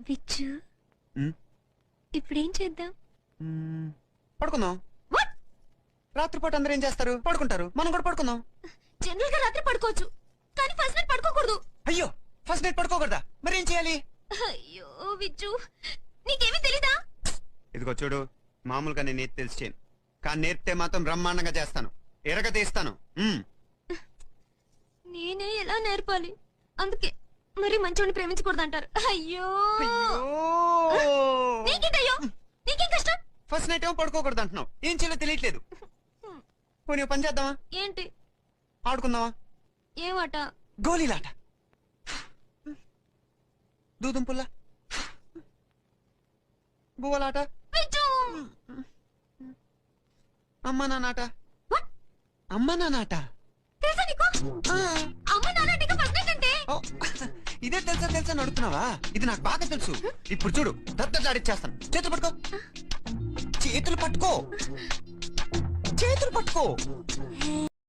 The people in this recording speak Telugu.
విచ్చు. ఇప్పుడేం చేద్దాం? పడుకుందాం? రాత్రిపూట అందరూ ఏం చేస్తారు? పడుకుంటారు. మనం కూడా పడుకుందాం. జనరల్గా రాత్రి పడుకోవచ్చు. కానీ ఫస్ట్ నైట్ పడుకోకూడదు. అయ్యో ఫస్ట్ నైట్ పడుకోకూడదా? మరి ఏం చేయాలి? అయ్యో విచ్చు. నీకేమీ తెలీదా? ఇదిగో చూడు మామూలుగా నేను ఏది తెలిసి చేయను కానీ నేర్పితే మాత్రం బ్రహ్మాండంగా చేస్తాను. ఎరగ తీస్తాను. నేనే ఎలా నేర్పాలి? అందుకే మరి మంచోడిని ప్రేమించకూడదు అంటారు అయ్యో! అయ్యో! నీకేంటయ్యో నీకేం కష్టం? ఫస్ట్ నైట్ ఏమో పడుకోకూడదు అంటున్నావు ఏం చేయాలో తెలియట్లేదు. పోనీ ఓ పని చేద్దామా? ఏంటి? ఆడుకుందామా? ఏమాట? గోళీలాట దూదుం పుల్ల. బువ్వలాట. అమ్మ నానాట What? అమ్మ నానాట తెలుసా నీకు? అమ్మ నాన్న నీకు ఫస్ట్ నైట్ అంటే ఓ, ఇదే తెలుసా తెలుసా అని అడుగుతున్నావా? ఇది నాకు బాగా తెలుసు. ఇప్పుడు చూడు దద్దలాడిచ్చేస్తాను చేతులు పట్టుకో. చేతులు పట్టుకో. చేతులు పట్టుకో.